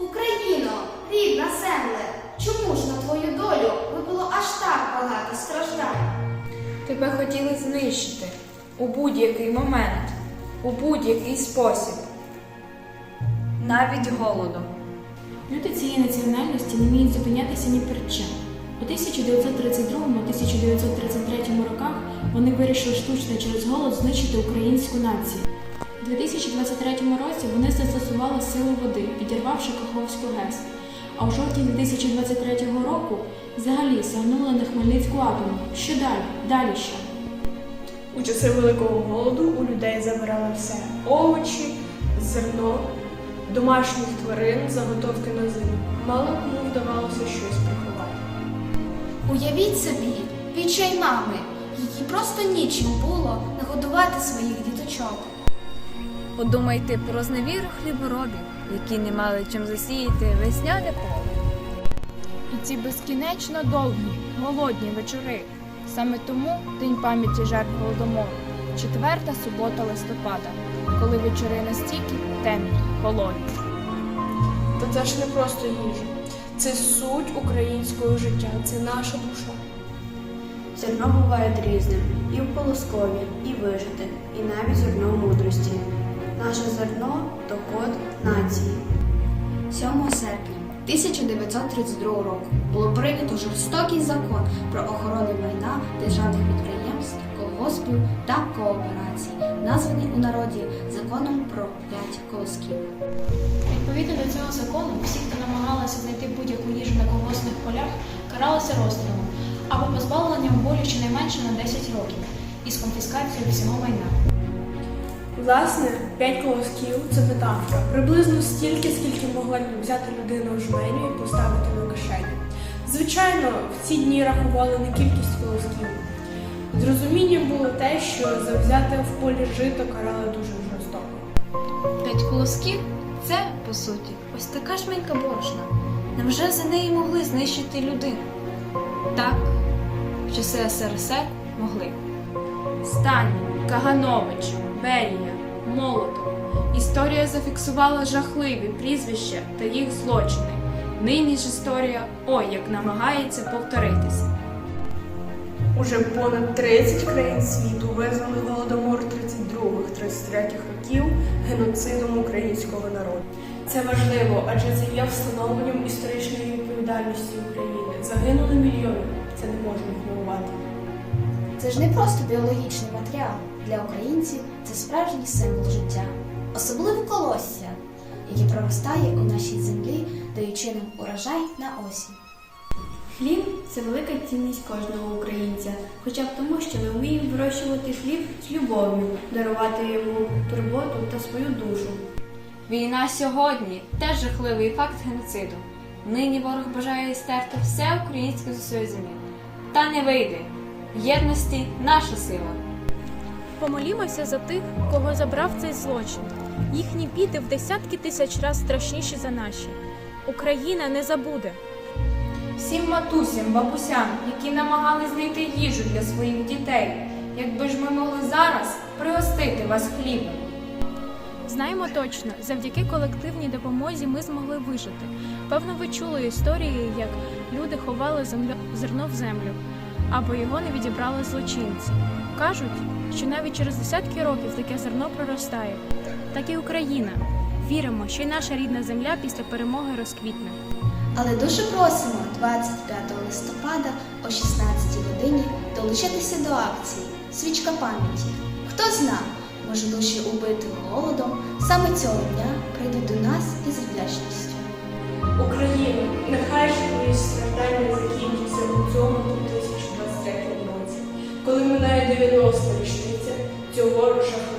Україно, рідна земле, чому ж на твою долю випало аж так багато страждань? Тебе хотіли знищити у будь-який момент, у будь-який спосіб. Навіть голодом. Люди цієї національності не вміють зупинятися ні перед чим. У 1932-1933 роках вони вирішили штучно через голод знищити українську націю. У 2023 році вони застосували силу води, підірвавши Каховську ГЕС. А у жовтні 2023 року взагалі сягнули на Хмельницьку атому. Що далі? Далі що? У часи великого голоду у людей забирали все: овочі, зерно, домашніх тварин, заготовки на зиму. Мало кому вдавалося щось приховати. Уявіть собі, відчай мами, їй просто нічим було нагодувати своїх діточок. Подумайте про зневіру хліборобів, які не мали чим засіяти весняне поле. І ці безкінечно довгі, голодні вечори. Саме тому День пам'яті жертв Голодомору, четверта субота листопада, коли вечори настільки темні, холодні. Та це ж не просто їжа. Це суть українського життя, це наша душа. Зерно буває різним і в колоскові, і вижите, і навіть зерно мудрості. Наше зерно то код нації. 7 серпня 1932 року було прийнято жорстокий закон про охорону майна державних підприємств, колгоспів та кооперацій, названий у народі законом про п'ять колосків. Відповідно до цього закону, всі, хто намагалися знайти будь-яку їжу на колгоспних полях, каралися розстрілом або позбавленням волі щонайменше на 10 років із конфіскацією всього майна. Власне, п'ять колосків це метафора. Приблизно стільки, скільки могла взяти людина в жменю і поставити на кишеню. Звичайно, в ці дні рахували не кількість колосків. З розумінням було те, що за взяте в полі жито карали дуже жорстоко. П'ять колосків це, по суті, ось така жменька борошна. Невже за неї могли знищити людину? Так, в часи СРСР могли. Сталін, Каганович, Берія, Молотов. Історія зафіксувала жахливі прізвища та їх злочини. Нині ж історія ой як намагається повторитися. Уже понад 30 країн світу визнали голодомор 32-33 років геноцидом українського народу. Це важливо, адже це є встановленням історичної відповідальності України. Загинули мільйони. Це не можна ігнорувати. Це ж не просто біологічний матеріал. Для українців це справжній символ життя, особливо колосся, яке проростає у нашій землі, даючи нам урожай на осінь. Хліб це велика цінність кожного українця, хоча б тому, що ми вміємо вирощувати хліб з любов'ю, дарувати йому турботу та свою душу. Війна сьогодні теж жахливий факт геноциду. Нині ворог бажає стерти все українське з усієї землі. Та не вийде. Єдності наша сила. Помолімося за тих, кого забрав цей злочин. Їхні біди в десятки тисяч разів страшніші за наші. Україна не забуде. Всім матусям, бабусям, які намагались знайти їжу для своїх дітей. Якби ж ми могли зараз пригостити вас хлібом. Знаємо точно, завдяки колективній допомозі ми змогли вижити. Певно, ви чули історії, як люди ховали землю, зерно в землю, або його не відібрали злочинці. Кажуть, що навіть через десятки років таке зерно проростає. Так і Україна. Віримо, що й наша рідна земля після перемоги розквітне. Але дуже просимо 25 листопада о 16 годині долучитися до акції Свічка пам'яті. Хто зна, може душі убитих голодом саме цього дня прийдуть до нас із вдячністю. Україна, нехай ж твої страждання закінчаться у цьому 2023 році, коли минає 90 річниця цього жахливого злочину.